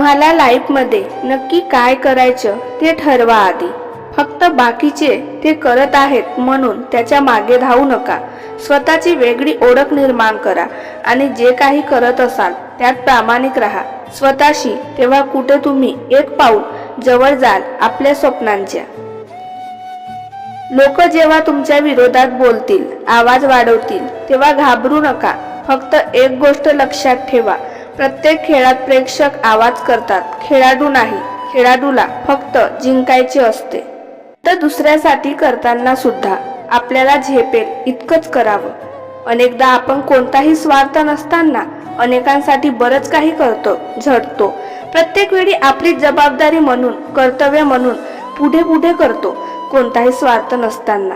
तुम्हाला लाईफमध्ये नक्की काय करायचं ते ठरवा आधी. फक्त बाकीचे ते करत आहेत म्हणून त्याच्यामागे धावू नका. स्वतःची वेगळी ओळख निर्माण करा आणि जे काही करत असाल त्यात प्रामाणिक राहा. स्वतःशी तेव्हा कुठे तुम्ही एक पाऊल जवळ जाल आपल्या स्वप्नांच्या. लोक जेव्हा तुमच्या विरोधात बोलतील आवाज वाढवतील तेव्हा घाबरू नका. फक्त एक गोष्ट लक्षात ठेवा. प्रत्येक खेळात प्रेक्षक आवाज करतात. खेळाडू नाही खेळाडूला फक्त जिंकायचे असते. तर दुसऱ्यासाठी करताना सुद्धा आपल्याला झेपेल इतकंच करावं. अनेकदा आपण कोणताही स्वार्थ नसताना अनेकांसाठी बरंच काही करतो झटतो प्रत्येक वेळी आपली जबाबदारी म्हणून कर्तव्य म्हणून पुढे पुढे करतो कोणताही स्वार्थ नसताना.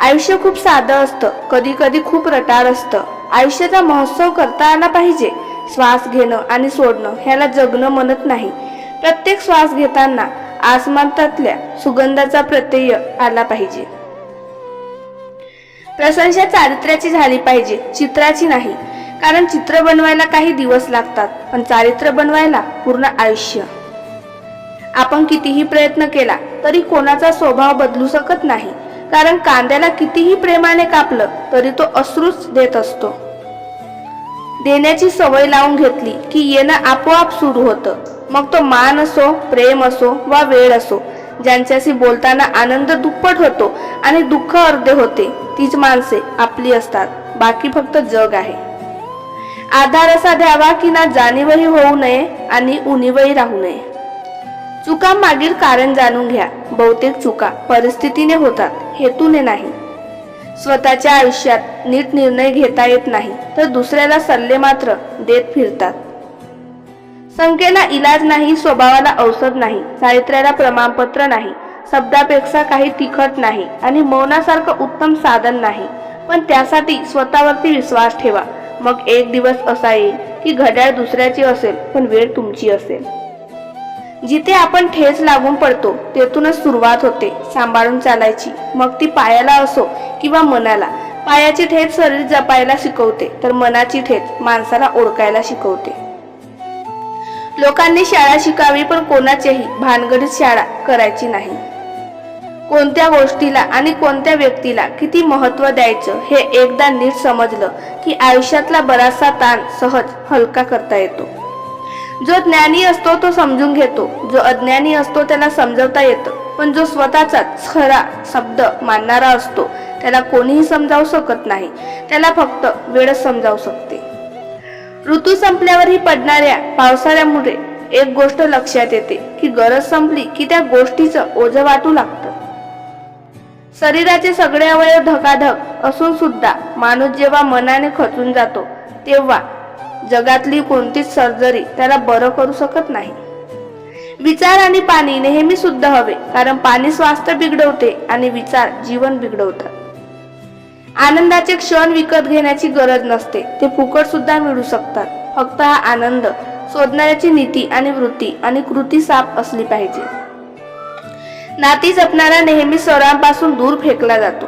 आयुष्य खूप साधं असतं. कधी कधी खूप रटाळ असतं. आयुष्याचा महोत्सव करता आला पाहिजे. श्वास घेणं आणि सोडणं ह्याला जगणं म्हणत नाही. प्रत्येक श्वास घेताना आसमानातल्या सुगंधाचा प्रत्यय आला पाहिजे. प्रशंसा चारित्र्याची झाली पाहिजे चित्राची नाही. कारण चित्र बनवायला काही दिवस लागतात पण चारित्र्य बनवायला पूर्ण आयुष्य. आपण कितीही प्रयत्न केला तरी कोणाचा स्वभाव बदलू शकत नाही. कारण कांद्याला कितीही प्रेमाने कापलं तरी तो अश्रूच देत असतो. देण्याची सवय लावून घेतली की येणं आपोआप सुरू होतं. मग तो मान असो प्रेम असो वा वेळ असो ज्यांच्याशी बोलताना आनंद दुप्पट होतो आणि दुःख अर्धे होते तीच माणसे आपली असतात. बाकी फक्त जग आहे. आधार असा द्यावा की ना जाणीवही होऊ नये आणि उणीवही राहू नये. चुका मागील कारण जाणून घ्या. बहुतेक चुका परिस्थितीने होतात हेतूने नाही. स्वतःच्या आयुष्यात नीट निर्णय घेता येत नाही तर दुसऱ्याला सल्ले मात्र देत फिरतात. संख्येला इलाज नाही स्वभावाला औषध नाही चारित्र्याला प्रमाणपत्र नाही शब्दापेक्षा काही तिखट नाही आणि मौनासारखं उत्तम साधन नाही. पण त्यासाठी स्वतःवरती विश्वास ठेवा. मग एक दिवस असा येईल की घड्याळ दुसऱ्याची असेल पण वेळ तुमची असेल. जिथे आपण ठेच लागून पडतो तेथूनच सुरुवात होते सांभाळून चालायची. मग ती पायाला असो किंवा मनाला. पायाची ठेच शरीर जपायला शिकवते तर मनाची ठेच माणसाला ओळखायला शिकवते. लोकांनी शाळा शिकावी पण कोणाचेही भानगडीत शाळा करायची नाही. कोणत्या गोष्टीला आणि कोणत्या व्यक्तीला किती महत्त्व द्यायचं हे एकदा नीट समजलं की आयुष्यातला बराचसा ताण सहज हलका करता येतो. जो ज्ञानी असतो तो समजून घेतो. जो अज्ञानी असतो त्याला समजवता येतं. पण जो स्वतःचाच खरा शब्द मानणारा असतो त्याला कोणीही समजावू शकत नाही. त्याला फक्त वेळच समजावू शकते. ऋतू संपल्यावरही पडणाऱ्या पावसाळ्यामुळे एक गोष्ट लक्षात येते की गरज संपली की त्या गोष्टीचं ओझं वाटू लागतं. शरीराचे सगळे अवयव धकाधक असून सुद्धा माणूस जेव्हा मनाने खचून जातो तेव्हा जगातली कोणतीच सर्जरी त्याला बरं करू शकत नाही. विचार आणि पाणी नेहमी शुद्ध हवे कारण पाणी स्वास्थ्य बिघडवते आणि विचार जीवन बिघडवतात. आनंदाचे क्षण विकत घेण्याची गरज नसते ते फुकट सुद्धा मिळू शकतात. फक्त हा आनंद शोधणाऱ्याची नीती आणि वृत्ती आणि कृती साफ असली पाहिजे. नाती जपणारा नेहमी स्वरांपासून दूर फेकला जातो.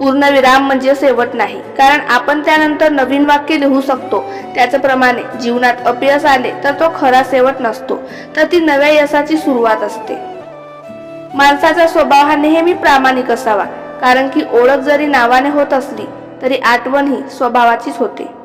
पूर्ण विराम म्हणजे शेवट नाही. कारण आपण त्यानंतर नवीन वाक्य लिहू शकतो. त्याचप्रमाणे जीवनात अपयश आले तर तो खरा शेवट नसतो. तर ती नव्या यशाची सुरुवात असते. माणसाचा स्वभाव हा नेहमी प्रामाणिक असावा. कारण की ओळख जरी नावाने होत असली तरी आठवण ही स्वभावाचीच होते.